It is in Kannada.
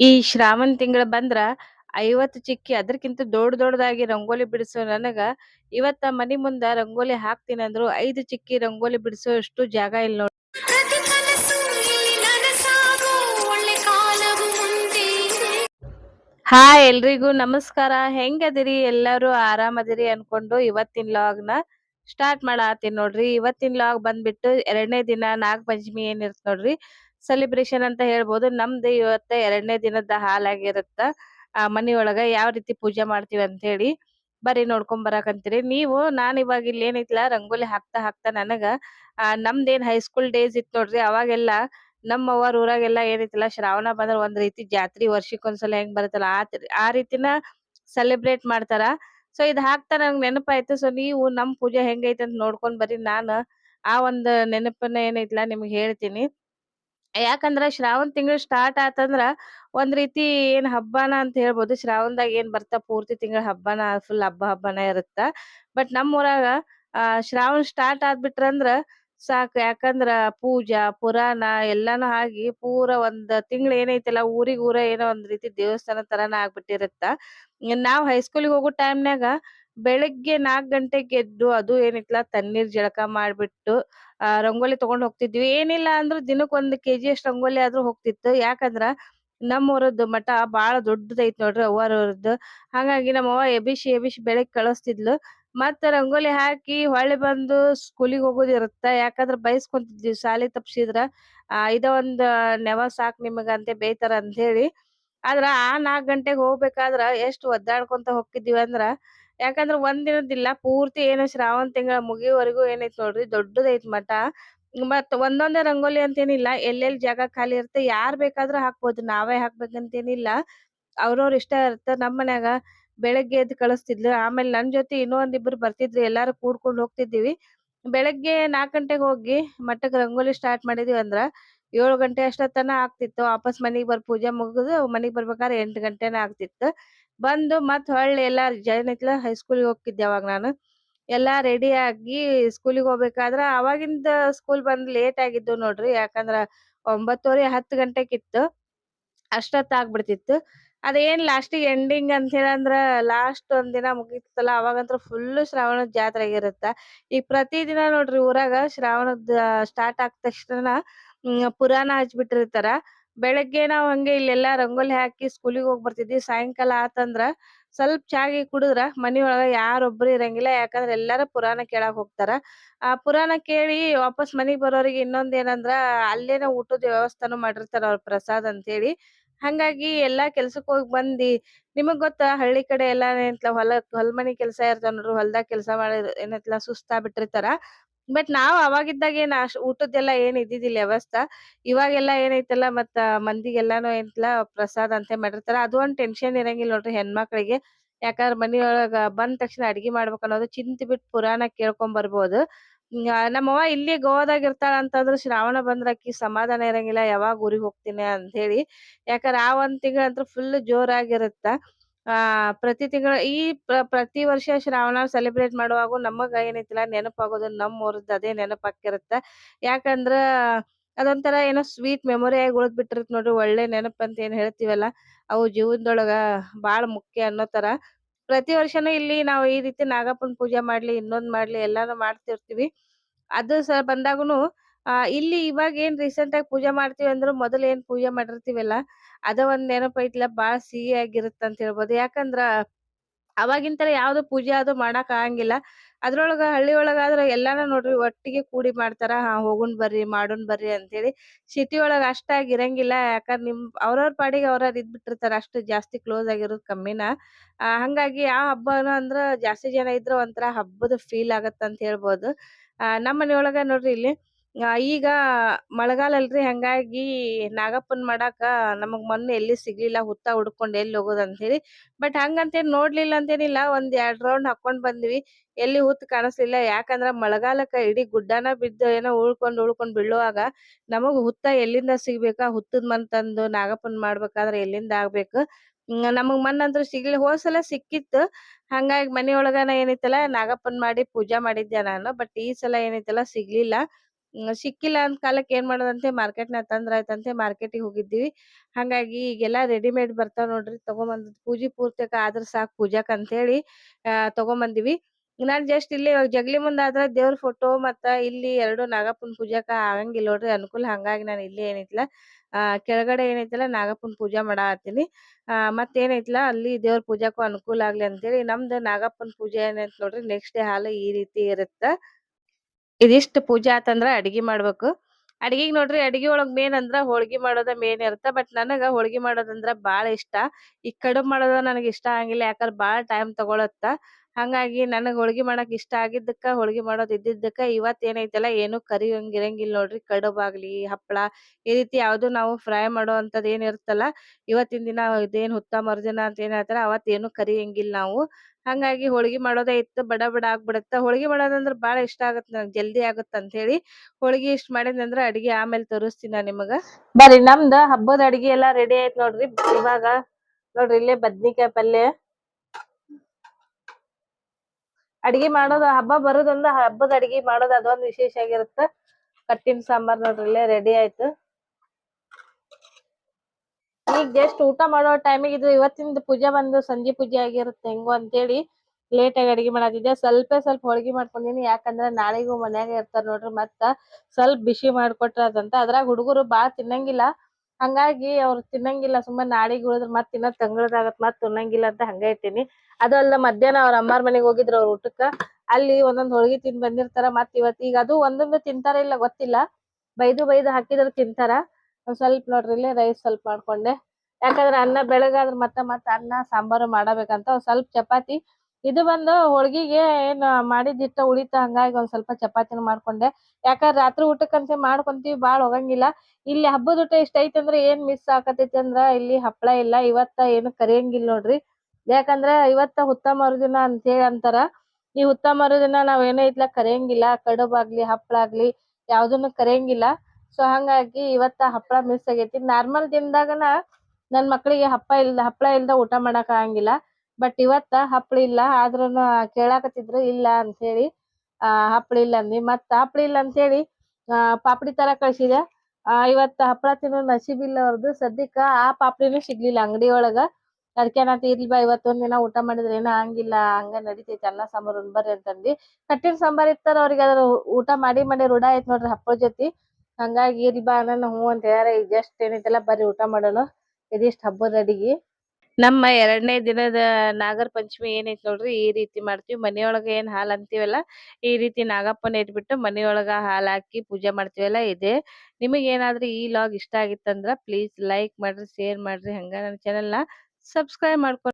ಈ ಶ್ರಾವಣ ತಿಂಗಳ ಬಂದ್ರ 50 ಚಿಕ್ಕಿ ಅದ್ರಕ್ಕಿಂತ ದೊಡ್ಡ ದೊಡ್ಡದಾಗಿ ರಂಗೋಲಿ ಬಿಡಿಸೋ ನನಗ ಇವತ್ತ ಮನಿ ಮುಂದ ರಂಗೋಲಿ ಹಾಕ್ತೀನಿ ಅಂದ್ರು ಐದು ಚಿಕ್ಕಿ ರಂಗೋಲಿ ಬಿಡಿಸೋ ಅಷ್ಟು ಜಾಗ ಇಲ್ಲ ನೋಡಿ ಹಾ ಎಲ್ರಿಗೂ ನಮಸ್ಕಾರ. ಹೆಂಗದಿರಿ? ಎಲ್ಲರೂ ಆರಾಮದಿರಿ ಅನ್ಕೊಂಡು ಇವತ್ತಿನ ಲಾಗ್ನ ಸ್ಟಾರ್ಟ್ ಮಾಡಾತೀನಿ ನೋಡ್ರಿ. ಇವತ್ತಿನ ಲಾಗ್ ಬಂದ್ಬಿಟ್ಟು ಎರಡನೇ ದಿನ ನಾಗಪಂಚಮಿ ಏನಿರ್ತ ನೋಡ್ರಿ. ಸೆಲೆಬ್ರೇಷನ್ ಅಂತ ಹೇಳ್ಬೋದು. ನಮ್ದು ಇವತ್ತ ಎರಡನೇ ದಿನದ ಹಾಲ್ ಹಾಲಾಗಿರುತ್ತ. ಆ, ಮನಿಯೊಳಗ ಯಾವ ರೀತಿ ಪೂಜೆ ಮಾಡ್ತೀವಿ ಅಂತ ಹೇಳಿ ಬರೀ ನೋಡ್ಕೊಂಡ್ ಬರಾಕಂತೀರಿ ನೀವು, ನಾನ್ ಇವಾಗ ಇಲ್ಲಿ ಏನೈತ್ಲ ರಂಗೋಲಿ ಹಾಕ್ತಾ ಹಾಕ್ತಾ ನನಗ, ಆ, ನಮ್ದೇನ್ ಹೈಸ್ಕೂಲ್ ಡೇಸ್ ಇತ್ತು ನೋಡ್ರಿ, ಅವಾಗೆಲ್ಲ ನಮ್ಮ ಅವ್ವಾರ ಊರಾಗೆಲ್ಲ ಏನೈತಿಲ್ಲ ಶ್ರಾವಣ ಬಂದ್ರ ಒಂದ್ ರೀತಿ ಜಾತ್ರಿ ವರ್ಷಕ್ಕೊಂದ್ಸಲ ಹೆಂಗ್ ಬರುತ್ತಲ್ಲ, ಆ ಆ ರೀತಿನ ಸೆಲೆಬ್ರೇಟ್ ಮಾಡ್ತಾರ. ಸೊ ಇದ್ ಹಾಕ್ತಾ ನಂಗ್ ನೆನಪಾಯ್ತು. ಸೊ ನೀವು ನಮ್ ಪೂಜೆ ಹೆಂಗೈತೆ ಅಂತ ನೋಡ್ಕೊಂಡ್ ಬರ್ರಿ. ನಾನು ಆ ಒಂದ್ ನೆನಪನ್ನ ಏನೈತಿಲ್ಲ ನಿಮ್ಗ್ ಹೇಳ್ತೀನಿ. ಯಾಕಂದ್ರ ಶ್ರಾವಣ ತಿಂಗಳು ಸ್ಟಾರ್ಟ್ ಆತಂದ್ರ ಒಂದ್ ರೀತಿ ಏನ್ ಹಬ್ಬಾನ ಅಂತ ಹೇಳ್ಬೋದು. ಶ್ರಾವಣದಾಗ ಏನ್ ಬರ್ತಾ ಪೂರ್ತಿ ತಿಂಗಳ ಹಬ್ಬಾನ ಫುಲ್ ಹಬ್ಬ ಹಬ್ಬನ ಇರುತ್ತ. ಬಟ್ ನಮ್ ಊರಾಗ, ಆ, ಶ್ರಾವಣ ಸ್ಟಾರ್ಟ್ ಆದ್ಬಿಟ್ರಂದ್ರ ಸಾಕ್. ಯಾಕಂದ್ರ ಪೂಜಾ, ಪುರಾಣ ಎಲ್ಲಾನು ಆಗಿ ಪೂರ ಒಂದ್ ತಿಂಗಳ ಏನೈತಿಲ್ಲ ಊರಿಗ್ ಊರ ಏನೋ ಒಂದ್ ರೀತಿ ದೇವಸ್ಥಾನ ತರಾನ ಆಗ್ಬಿಟ್ಟಿರತ್ತ. ನಾವ್ ಹೈಸ್ಕೂಲಿಗೆ ಹೋಗೋ ಟೈಮ್ನ್ಯಾಗ ಬೆಳಿಗ್ಗೆ ನಾಕ್ ಗಂಟೆಗೆ ಎದ್ದು ಅದು ಏನೈತ್ಲಾ ತಣ್ಣೀರ್ ಜಳಕ ಮಾಡ್ಬಿಟ್ಟು, ಆ, ರಂಗೋಲಿ ತಗೊಂಡ್ ಹೋಗ್ತಿದ್ವಿ. ಏನಿಲ್ಲ ಅಂದ್ರು ದಿನಕ್ ಒಂದ್ ಕೆಜಿ ಅಷ್ಟ್ ರಂಗೋಲಿ ಆದ್ರೂ ಹೋಗ್ತಿತ್ತು. ಯಾಕಂದ್ರ ನಮ್ ಊರದ್ ಮಠ ಬಾಳ ದೊಡ್ಡದೈತ್ ನೋಡ್ರಿ ಅವ್ವಾರ್ ಹಂಗಾಗಿ ಹಾಗಾಗಿ ನಮ್ ಅವ್ವ ಎಬಿಸಿ ಎಬಿಸಿ ಬೆಳಗ್ಗೆ ಕಳಿಸ್ತಿದ್ಲು. ಮತ್ತ ರಂಗೋಲಿ ಹಾಕಿ ಹೊಳ್ಳಿ ಬಂದು ಸ್ಕೂಲಿಗೆ ಹೋಗೋದ್ ಇರತ್ತ? ಯಾಕಂದ್ರ ಬೈಸ್ಕೊಂತಿದ್ವಿ. ಸಾಲಿ ತಪ್ಸಿದ್ರ, ಆ, ಇದ ಒಂದ್ ನೆವ ಸಾಕ್ ನಿಮಗ ಅಂತ ಬೈತಾರ ಅಂತ ಹೇಳಿ. ಆದ್ರ ಆ ನಾಕ್ ಗಂಟೆಗ್ ಹೋಗ್ಬೇಕಾದ್ರ ಎಷ್ಟ್ ಒದ್ದಾಡ್ಕೊಂತ ಹೋಗ್ತಿದ್ವಿ ಅಂದ್ರ ಯಾಕಂದ್ರ ಒಂದ್ ಪೂರ್ತಿ ಏನು ಶ್ರಾವಣ ತಿಂಗಳ ಮುಗಿಯುವರೆಗೂ ಏನೈತಿ ನೋಡ್ರಿ, ದೊಡ್ಡದೈತ್ ಮಠ. ಮತ್ ಒಂದೊಂದೇ ರಂಗೋಲಿ ಅಂತೇನಿಲ್ಲ, ಎಲ್ಲೆಲ್ ಜಾಗ ಖಾಲಿ ಇರುತ್ತೆ, ಯಾರ್ ಬೇಕಾದ್ರೂ ಹಾಕ್ಬೋದು, ನಾವೇ ಹಾಕ್ಬೇಕಂತೇನಿಲ್ಲ. ಅವ್ರವ್ರ ಇಷ್ಟ ಇರುತ್ತ, ನಮ್ ಮನ್ಯಾಗ ಬೆಳಗ್ಗೆ ಎದ್ದು ಕಳಿಸ್ತಿದ್ಲು, ಆಮೇಲೆ ನನ್ ಜೊತೆ ಇನ್ನೊಂದ್ ಇಬ್ರು ಬರ್ತಿದ್ರು, ಎಲ್ಲಾರು ಕೂಡ್ಕೊಂಡ್ ಹೋಗ್ತಿದ್ವಿ ಬೆಳಗ್ಗೆ ನಾಕ್ ಗಂಟೆಗೆ ಹೋಗಿ ಮಠಕ್ ರಂಗೋಲಿ ಸ್ಟಾರ್ಟ್ ಮಾಡಿದೀವಿ ಅಂದ್ರ ಏಳು ಗಂಟೆ ಅಷ್ಟೊತ್ತನ ಆಗ್ತಿತ್ತು. ವಾಪಸ್ ಮನಿಗ್ ಬರ್, ಪೂಜೆ ಮುಗಿದು ಮನಿಗ್ ಬರ್ಬೇಕಾದ್ರೆ ಎಂಟ್ ಗಂಟೆನ ಆಗ್ತಿತ್ತು. ಬಂದು ಮತ್ ಹೊಳ್ಳಿ ಎಲ್ಲಾ ಜೈನ್ ಹೈಸ್ಕೂಲಿಗೆ ಹೋಗ್ತಿದ್ದೆ ಅವಾಗ ನಾನು. ಎಲ್ಲಾ ರೆಡಿ ಆಗಿ ಸ್ಕೂಲಿಗೆ ಹೋಗ್ಬೇಕಾದ್ರ ಅವಾಗಿಂದ ಸ್ಕೂಲ್ ಬಂದ್ ಲೇಟ್ ಆಗಿದ್ದು ನೋಡ್ರಿ. ಯಾಕಂದ್ರ ಒಂಬತ್ತುವರೆ ಹತ್ತ್ ಗಂಟೆಗಿತ್ತು ಅಷ್ಟೊತ್ತ ಆಗ್ಬಿಡ್ತಿತ್ತು. ಅದೇನ್ ಲಾಸ್ಟಿಗೆ ಎಂಡಿಂಗ್ ಅಂತ ಹೇಳಂದ್ರ ಲಾಸ್ಟ್ ಒಂದ್ ದಿನ ಮುಗೀತಲ್ಲ, ಅವಾಗಂತ್ರ ಫುಲ್ ಶ್ರಾವಣದ ಜಾತ್ರೆ ಆಗಿರುತ್ತ. ಈಗ ಪ್ರತಿ ದಿನ ನೋಡ್ರಿ ಊರಾಗ ಶ್ರಾವಣದ ಸ್ಟಾರ್ಟ್ ಆಗ ತಕ್ಷಣ ಪುರಾಣ ಹಚ್ಬಿಟ್ಟಿರ್ತಾರ. ಬೆಳಗ್ಗೆ ನಾವ್ ಹಂಗೆ ಇಲ್ಲೆಲ್ಲಾ ರಂಗೋಲಿ ಹಾಕಿ ಸ್ಕೂಲಿಗೆ ಹೋಗಿ ಬರ್ತಿದ್ವಿ. ಸಾಯಂಕಾಲ ಆತಂದ್ರ ಸ್ವಲ್ಪ ಚಾ ಕುಡಿದ್ರ ಕುಡುದ್ರ ಮನಿಯೊಳಗ ಯಾರೊಬ್ರು ಇರಂಗಿಲ್ಲ. ಯಾಕಂದ್ರ ಎಲ್ಲಾರು ಪುರಾಣ ಕೇಳಾಕ್ ಹೋಗ್ತಾರ. ಆ ಪುರಾಣ ಕೇಳಿ ವಾಪಸ್ ಮನಿಗ್ ಬರೋರಿಗೆ ಇನ್ನೊಂದ್ ಏನಂದ್ರ ಅಲ್ಲೇನ ಊಟದ ವ್ಯವಸ್ಥಾನು ಮಾಡಿರ್ತಾರ ಅವ್ರ ಪ್ರಸಾದ್ ಅಂತ ಹೇಳಿ ಹಂಗಾಗಿ ಎಲ್ಲಾ ಕೆಲ್ಸಕ್ ಹೋಗಿ ಬಂದಿ. ನಿಮಗ್ ಗೊತ್ತಾ ಹಳ್ಳಿ ಕಡೆ ಎಲ್ಲಾ ಏನತ್ಲ ಹೊಲ ಹೊಲ್ ಮನಿ ಕೆಲ್ಸ ಇರ್ತಾವ ನೋಡ್ರಿ. ಹೊಲ್ದಾಗ ಕೆಲ್ಸ ಮಾಡಿ ಏನತ್ಲ ಸುಸ್ತಾ ಬಿಟ್ಟಿರ್ತಾರ. ಬಟ್ ನಾವ್ ಅವಾಗಿದ್ದಾಗ ಏನ್ ಅಷ್ಟ್ ಎಲ್ಲಾ ಏನ್ ಇದ್ದಿದ್ದಿಲ್ಲ ವ್ಯವಸ್ಥಾ. ಇವಾಗೆಲ್ಲ ಏನೈತಲ್ಲ ಮತ್ತ ಮಂದಿಗೆಲ್ಲಾನು ಏನೈತ್ಲ ಪ್ರಸಾದ ಅಂತ ಮಾಡಿರ್ತಾರ. ಅದು ಒಂದ್ ಟೆನ್ಷನ್ ಇರಂಗಿಲ್ಲ ನೋಡ್ರಿ ಹೆಣ್ಮಕ್ಳಿಗೆ. ಯಾಕಂದ್ರ ಮನಿಯೊಳಗ ಬಂದ್ ತಕ್ಷಣ ಅಡ್ಗಿ ಮಾಡ್ಬೇಕ ಅನ್ನೋದು ಚಿಂತಿ ಬಿಟ್ಟು ಪುರಾಣ ಕೇಳ್ಕೊಂಡ್ ಬರ್ಬೋದು. ನಮ್ಮವ್ವ ಇಲ್ಲಿ ಗೋವಾದಾಗ ಇರ್ತಾಳ ಅಂತಂದ್ರ ಶ್ರಾವಣ ಬಂದ್ರ ಅಕ್ಕಿ ಸಮಾಧಾನ ಇರಂಗಿಲ್ಲ. ಯಾವಾಗ ಊರಿಗೆ ಹೋಗ್ತೀನಿ ಅಂತ ಹೇಳಿ. ಯಾಕಂದ್ರ ಆ ಒಂದ್ ತಿಂಗಳಂತ್ರ ಫುಲ್ ಜೋರಾಗಿರುತ್ತ. ಆ, ಪ್ರತಿ ತಿಂಗಳ ಈ ಪ್ರ- ಪ್ರತಿ ವರ್ಷ ಶ್ರಾವಣ ಸೆಲೆಬ್ರೇಟ್ ಮಾಡುವಾಗ ನಮಗ ಏನೈತಿಲ್ಲ, ನೆನಪಾಗೋದು ನಮ್ಮ ಊರದ್ದು ಅದೇ ನೆನಪಾಕಿರುತ್ತ ಯಾಕಂದ್ರ ಅದೊಂಥರ ಏನೋ ಸ್ವೀಟ್ ಮೆಮೊರಿ ಆಗಿ ಉಳಿದ್ ಬಿಟ್ಟಿರತ್ ನೋಡ್ರಿ, ಒಳ್ಳೆ ನೆನಪಂತ ಏನ್ ಹೇಳ್ತೀವಲ್ಲ, ಅವು ಜೀವನದೊಳಗ ಬಾಳ ಮುಖ್ಯ ಅನ್ನೋ ತರ. ಪ್ರತಿ ವರ್ಷನೂ ಇಲ್ಲಿ ನಾವು ಈ ರೀತಿ ನಾಗಪ್ಪನ ಪೂಜೆ ಮಾಡ್ಲಿ, ಇನ್ನೊಂದ್ ಮಾಡ್ಲಿ ಎಲ್ಲಾನು ಮಾಡ್ತಿರ್ತೀವಿ. ಅದು ಸ ಬಂದಾಗುನು ಆ, ಇಲ್ಲಿ ಇವಾಗ ಏನ್ ರೀಸೆಂಟ್ ಆಗಿ ಪೂಜೆ ಮಾಡ್ತೀವಿ ಅಂದ್ರು ಮೊದಲು ಏನ್ ಪೂಜೆ ಮಾಡಿರ್ತೀವಲ್ಲ, ಅದ ಒಂದ್ ನೆನಪ್ ಐತಲ್ಲ ಬಾಳ ಸಿಹಿ ಆಗಿರುತ್ತೆ ಅಂತ ಹೇಳ್ಬೋದು. ಯಾಕಂದ್ರ ಅವಾಗಿನ ತರ ಯಾವ್ದು ಪೂಜೆ ಅದು ಮಾಡಕ್ ಆಗಂಗಿಲ್ಲ. ಅದ್ರೊಳಗ ಹಳ್ಳಿ ಒಳಗಾದ್ರ ಎಲ್ಲಾನು ನೋಡ್ರಿ ಒಟ್ಟಿಗೆ ಕೂಡಿ ಮಾಡ್ತಾರ, ಹಾ, ಹೋಗುನ್ ಬರ್ರಿ, ಮಾಡೋನ್ ಬರ್ರಿ ಅಂತೇಳಿ ಸಿಟಿ ಒಳಗ ಅಷ್ಟಾಗಿ ಇರಂಗಿಲ್ಲ. ಯಾಕಂದ್ರೆ ನಿಮ್, ಅವ್ರವ್ರ ಪಾಡಿಗೆ ಅವ್ರವ್ರ ಇದ್ ಬಿಟ್ಟಿರ್ತಾರ, ಅಷ್ಟು ಜಾಸ್ತಿ ಕ್ಲೋಸ್ ಆಗಿರೋದ್ ಕಮ್ಮಿನ. ಆ, ಹಂಗಾಗಿ ಆ ಹಬ್ಬನ ಅಂದ್ರ ಜಾಸ್ತಿ ಜನ ಇದ್ರ ಒಂಥರ ಹಬ್ಬದ ಫೀಲ್ ಆಗತ್ತ ಅಂತ ಹೇಳ್ಬೋದು. ಆ ನಮ್ ಮನಿಯೊಳಗ ನೋಡ್ರಿ ಇಲ್ಲಿ ಈಗ ಮಳೆಗಾಲ ಅಲ್ರಿ, ಹಂಗಾಗಿ ನಾಗಪ್ಪನ್ ಮಾಡಾಕ ನಮಗ್ ಮೊನ್ನೆ ಎಲ್ಲಿ ಸಿಗ್ಲಿಲ್ಲ, ಹುತ್ತ ಹುಡ್ಕೊಂಡ್ ಎಲ್ಲಿ ಹೋಗೋದ್ ಅಂತ ಹೇಳಿ ಬಟ್ ಹಂಗಂತೇನ್ ನೋಡ್ಲಿಲ್ಲ ಅಂತೇನಿಲ್ಲ, ಒಂದ್ ಎರಡ್ ರೌಂಡ್ ಹಾಕೊಂಡ್ ಬಂದ್ವಿ. ಎಲ್ಲಿ ಹುತ್ ಕಾಣಿಸ್ಲಿಲ್ಲ, ಯಾಕಂದ್ರ ಮಳೆಗಾಲಕ್ಕ ಇಡೀ ಗುಡ್ಡನ ಬಿದ್ದು ಏನೋ ಉಳ್ಕೊಂಡ್ ಉಳ್ಕೊಂಡ್ ಬೀಳುವಾಗ ನಮಗ್ ಹುತ್ತ ಎಲ್ಲಿಂದ ಸಿಗ್ಬೇಕ? ಹುತ್ತದ್ ಮನ್ ತಂದು ನಾಗಪ್ಪನ್ ಮಾಡ್ಬೇಕಾದ್ರ ಎಲ್ಲಿಂದ ಆಗ್ಬೇಕು? ನಮಗ್ ಮಣ್ಣ ಅಂತೂ ಸಿಗ್ಲಿ ಹೋದ್ಸಲ ಸಿಕ್ಕಿತ್ತು. ಹಂಗಾಗಿ ಮನಿಯೊಳಗನ ಏನೈತಲ್ಲ ನಾಗಪ್ಪನ್ ಮಾಡಿ ಪೂಜಾ ಮಾಡಿದ್ದೆ ನಾನು. ಬಟ್ ಈ ಸಲ ಏನೈತಲ್ಲ ಸಿಗ್ಲಿಲ್ಲ. ಸಿಕ್ಕಿಲ್ಲ ಅಂದ ಕಾಲಕ್ಕೆ ಏನ್ ಮಾಡೋದಂತೆ? ಮಾರ್ಕೆಟ್ನಾಗ ತಂದ್ರ ಮಾರ್ಕೆಟ್ಗೆ ಹೋಗಿದ್ವಿ ಹಂಗಾಗಿ ಈಗೆಲ್ಲಾ ರೆಡಿಮೇಡ್ ಬರ್ತಾವ ನೋಡ್ರಿ ತಗೊಂಬಂದ್ ಪೂಜಿ ಪೂರ್ತಿಕ ಆದ್ರ ಸಾಕ್ ಪೂಜಾಕ್ ಅಂತೇಳಿ, ಆ, ತಗೊಂಬಂದಿವಿ. ನಾನ್ ಜಸ್ಟ್ ಇಲ್ಲಿ ಜಗಲಿ ಮುಂದ ಆದ್ರ ದೇವ್ರ ಫೋಟೋ ಮತ್ತ ಇಲ್ಲಿ ಎರಡು ನಾಗಪ್ಪನ ಪೂಜಾಕ ಆಗಂಗಿಲ್ಲ ನೋಡ್ರಿ, ಅನುಕೂಲ ಹಂಗಾಗಿ ನಾನು ಇಲ್ಲಿ ಏನೈತಿಲ್ಲ. ಆ, ಕೆಳಗಡೆ ಏನೈತಿಲ್ಲ, ನಾಗಪ್ಪನ ಪೂಜಾ ಮಾಡಾತ್ತೀನಿ ಆ, ಮತ್ತೇನೈತಿಲ್ಲ, ಅಲ್ಲಿ ದೇವ್ರ ಪೂಜಾಕು ಅನುಕೂಲ ಆಗ್ಲಿ ಅಂತೇಳಿ, ನಮ್ದು ನಾಗಪ್ಪನ ಪೂಜೆ ಏನೈತಿ ನೋಡ್ರಿ, ನೆಕ್ಸ್ಟ್ ಡೇ ಹಾಲು ಈ ರೀತಿ ಇರುತ್ತ. ಇದಿಷ್ಟ ಪೂಜೆ ಆತಂದ್ರ ಅಡಿಗೆ ಮಾಡ್ಬೇಕು. ಅಡ್ಗಿಗ್ ನೋಡ್ರಿ ಅಡ್ಗಿ ಒಳಗ್ ಮೇನ್ ಅಂದ್ರ ಹೋಳ್ಗಿ ಮಾಡೋದ ಮೇನ್ ಇರುತ್ತ ಬಟ್ ನನಗ ಹೋಳ್ಗಿ ಮಾಡೋದಂದ್ರ ಬಾಳ ಇಷ್ಟ. ಈ ಕಡುಬ್ ಮಾಡೋದ ನನಗ್ ಇಷ್ಟ ಆಗಂಗಿಲ್ಲ, ಯಾಕಂದ್ರ ಬಾಳ ಟೈಮ್ ತಗೊಳತ್ತ. ಹಂಗಾಗಿ ನನಗ್ ಹೋಳ್ಗಿ ಮಾಡಕ್ ಇಷ್ಟ ಆಗಿದ್ದಕ್ಕ, ಹೋಳ್ಗಿ ಮಾಡೋದ್ ಇದ್ದಿದ್ದಕ್ಕ, ಇವತ್ ಅಲ್ಲಾ ಏನು ಕರಿಯಂಗ್ ಇರಂಗಿಲ್ಲ ನೋಡ್ರಿ ಕಡುಬ್ ಆಗ್ಲಿ ಹಪ್ಳ, ಈ ರೀತಿ ಯಾವ್ದು ನಾವು ಫ್ರೈ ಮಾಡೋವಂಥದ್ ಏನ್ ಇರುತ್ತಲ್ಲ, ಇವತ್ತಿನ ದಿನ ಇದೇನ್ ಹುತ್ತ ಮರುದಿನ ಅಂತ ಏನ್ ಹೇಳ್ತಾರ, ಅವತ್ ಏನು ಕರಿಯಂಗಿಲ್ಲ ನಾವು. ಹಂಗಾಗಿ ಹೋಳ್ಗಿ ಮಾಡೋದೇ ಇತ್ತು, ಬಡ ಬಡ ಆಗ್ಬಿಡತ್ತ. ಹೋಳ್ಗಿ ಮಾಡೋದಂದ್ರ ಬಾಳ ಇಷ್ಟ ಆಗತ್ ನನಗ್ ಜಲ್ದಿ ಆಗತ್ತ ಅಂತ ಹೇಳಿ ಹೋಳ್ಗಿ ಇಷ್ಟ ಮಾಡಿದ್ನಂದ್ರ ಅಡಿಗೆ ಆಮೇಲೆ ತೋರಿಸ್ತೀನಿ ನಾ ನಿಮಗ. ಬರ್ರಿ, ನಮ್ದ ಹಬ್ಬದ ಅಡಿಗೆ ಎಲ್ಲಾ ರೆಡಿ ಆಯ್ತ್ ನೋಡ್ರಿ, ಇವಾಗ ನೋಡ್ರಿ ಇಲ್ಲೇ ಬದ್ನಿಕಾಯಿ ಪಲ್ಯ. ಅಡಿಗೆ ಮಾಡೋದು, ಹಬ್ಬ ಬರೋದಂದ್ರ ಹಬ್ಬದ ಅಡಿಗೆ ಮಾಡೋದು ಅದೊಂದ್ ವಿಶೇಷ ಆಗಿರುತ್ತ. ಕಟ್ಟಿನ ಸಾಂಬಾರ್ ನೋಡ್ರಿ ಇಲ್ಲೇ ರೆಡಿ ಆಯ್ತು. ಈಗ ಜಸ್ಟ್ ಊಟ ಮಾಡೋ ಟೈಮಿಗೆ ಇದು ಇವತ್ತಿಂದ ಪೂಜೆ ಬಂದು ಸಂಜೆ ಪೂಜೆ ಆಗಿರುತ್ತೆ. ಹೆಂಗೋ ಅಂತೇಳಿ ಲೇಟ್ ಆಗಿ ಅಡಿಗೆ ಮಾಡತ್ತಿದ್ದೆ ಸ್ವಲ್ಪ ಸ್ವಲ್ಪ ಹೋಳಿಗೆ ಮಾಡ್ಕೊಂಡಿನಿ. ಯಾಕಂದ್ರ ನಾಳೆಗೂ ಮನ್ಯಾಗ ಇರ್ತಾರ ನೋಡ್ರಿ ಮತ್ತ ಸ್ವಲ್ಪ ಬಿಸಿ ಮಾಡ್ಕೊಟ್ರ ಅದಂತ. ಅದ್ರಾಗ ಹುಡುಗರು ಬಾಳ ತಿನ್ನಂಗಿಲ್ಲ. ಹಂಗಾಗಿ ಅವ್ರು ತಿನ್ನಂಗಿಲ್ಲ ಸುಮ್ಮನೆ ನಾಳಿಗೆ ಉಳಿದ್ರ ಮತ್ ತಿನ್ನೋದ್ ತಂಗಳದಾಗತ್ ಮತ್ ತಿನ್ನಂಗಿಲ್ಲ ಅಂತ ಹಂಗ ಇಟ್ಟಿನಿ. ಅದು ಅಲ್ಲ ಮಧ್ಯಾಹ್ನ ಅವ್ರ ಅಮ್ಮಾರ್ ಮನೆಗ್ ಹೋಗಿದ್ರು ಅವ್ರ ಊಟಕ್ಕ. ಅಲ್ಲಿ ಒಂದೊಂದ್ ಹೋಳ್ಗಿ ತಿಂದ್ ಬಂದಿರ್ತಾರ ಮತ್ ಇವತ್ ಈಗ ಅದು ಒಂದೊಂದು ತಿಂತಾರ ಇಲ್ಲ ಗೊತ್ತಿಲ್ಲ. ಬೈದು ಬೈದು ಹಾಕಿದ್ರ ತಿಂತಾರ. ಸ್ವಲ್ಪ ನೋಡ್ರಿ ಇಲ್ಲೇ ರೈಸ್ ಸ್ವಲ್ಪ ಮಾಡ್ಕೊಂಡೆ. ಯಾಕಂದ್ರ ಅನ್ನ ಬೆಳಗಾದ್ರ ಮತ್ತ ಮತ್ತ ಅನ್ನ ಸಾಂಬಾರು ಮಾಡಬೇಕಂತ ಸ್ವಲ್ಪ ಚಪಾತಿ ಇದು ಬಂದು ಹೋಳ್ಗಿಗೆ ಏನ್ ಮಾಡಿದಿಟ್ಟ ಉಳಿತ ಹಂಗಾಗಿ ಒಂದ್ ಸ್ವಲ್ಪ ಚಪಾತಿನ ಮಾಡ್ಕೊಂಡೆ. ಯಾಕಂದ್ರೆ ರಾತ್ರಿ ಊಟಕ್ಕಂತ ಮಾಡ್ಕೊಂತೀವಿ, ಬಾಳ್ ಹೋಗಂಗಿಲ್ಲ. ಇಲ್ಲಿ ಹಬ್ಬದ ಊಟ ಇಷ್ಟ ಐತಂದ್ರ ಏನ್ ಮಿಸ್ ಆಕತೈತಿ ಅಂದ್ರ ಇಲ್ಲಿ ಹಪ್ಪಳ ಇಲ್ಲ, ಇವತ್ತ ಏನು ಕರಿಯಂಗಿಲ್ಲ ನೋಡ್ರಿ. ಯಾಕಂದ್ರ ಇವತ್ತ ಹುತ್ತ ಮರುದಿನ ಅಂತ ಹೇಳಿ ಅಂತಾರ. ಈ ಹುತ್ತ ಮರುದಿನ ನಾವ್ ಏನೇ ಕರಿಯಂಗಿಲ್ಲ, ಕಡುಬ್ ಆಗ್ಲಿ, ಹಪ್ಳ ಆಗ್ಲಿ ಯಾವ್ದನ್ನು ಕರಿಯಂಗಿಲ್ಲ. ಸೊ ಹಂಗಾಗಿ ಇವತ್ತ ಹಪ್ಳ ಮಿಸ್ ಆಗೈತಿ. ನಾರ್ಮಲ್ ದಿನದಾಗನ ನನ್ ಮಕ್ಳಿಗೆ ಹಪ್ಪ ಇಲ್ದ, ಹಪ್ಳ ಇಲ್ದ ಊಟ ಮಾಡಕ್ ಆಗಂಗಿಲ್ಲ. ಬಟ್ ಇವತ್ತ ಹಪ್ಳ ಇಲ್ಲ, ಆದ್ರೂನು ಕೇಳಾಕತ್ತಿದ್ರು, ಇಲ್ಲ ಅಂತ ಹೇಳಿ ಆ, ಹಪ್ಳ ಇಲ್ಲ ಅಂದ್ವಿ. ಮತ್ತ ಹಪ್ಳ ಇಲ್ಲ ಅಂತ ಹೇಳಿ ಆ, ಪಾಪಡಿ ತರ ಕಳ್ಸಿದೆ. ಆ, ಇವತ್ತ ಹಪ್ಳ ತಿನ್ನೋ ಇಲ್ಲ ಅವ್ರದ್ದು ಸದ್ಯಕ್ಕ ಆ ಪಾಪಡಿನೂ ಸಿಗ್ಲಿಲ್ಲ ಅಂಗಡಿ ಒಳಗ. ಅದಕ್ಕೆ ನಾ ಬಾ ಇವತ್ತೊಂದ್ ದಿನ ಊಟ ಮಾಡಿದ್ರ ಏನೋ ಆಗಂಗಿಲ್ಲ ಹಂಗ ನಡಿತೈತಿ, ಅನ್ನ, ಸಾಂಬಾರು ಬರ್ರಿ ಅಂತಂದಿ ಕಟ್ಟಿನ ಸಾಂಬಾರ್ ಇತ್ತಾರ ಅವ್ರಿಗೆ, ಅದ್ರ ಊಟ ಮಾಡಿ ಮಾಡಿ ರೂಢ ಆಯ್ತು ನೋಡ್ರಿ ಹಪ್ಪಳ ಜೊತಿ. ಹಂಗಾಗಿ ಇರ್ಲಿ ಬಾ ಅನ್ನನ ಹ್ಞೂ ಅಂತ ಹೇಳ್ಯಾರ ಜಸ್ಟ್ ಏನೈತಲ್ಲ, ಬರ್ರಿ ಊಟ ಮಾಡೋಣ ಇದಿಷ್ಟ್ ಹಬ್ಬದ ಅಡಿಗೆ. ನಮ್ಮ ಎರಡನೇ ದಿನದ ನಾಗರ ಪಂಚಮಿ ಏನೈತಿ ನೋಡ್ರಿ, ಈ ರೀತಿ ಮಾಡ್ತೀವಿ. ಮನೆಯೊಳಗ ಏನ್ ಹಾಲ್ ಅಂತೀವಲ್ಲ, ಈ ರೀತಿ ನಾಗಪ್ಪನ ಇಟ್ಬಿಟ್ಟು ಮನೆಯೊಳಗ ಹಾಲ್ ಹಾಕಿ ಪೂಜೆ ಮಾಡ್ತೀವಲ್ಲ, ಇದೆ. ನಿಮಗ್ ಏನಾದ್ರೂ ಈ ಲಾಗ್ ಇಷ್ಟ ಆಗಿತ್ತಂದ್ರ, ಪ್ಲೀಸ್ ಲೈಕ್ ಮಾಡ್ರಿ, ಶೇರ್ ಮಾಡ್ರಿ, ಹಂಗ ನನ್ನ ಚಾನೆಲ್ನ ಸಬ್ಸ್ಕ್ರೈಬ್ ಮಾಡ್ಕೊ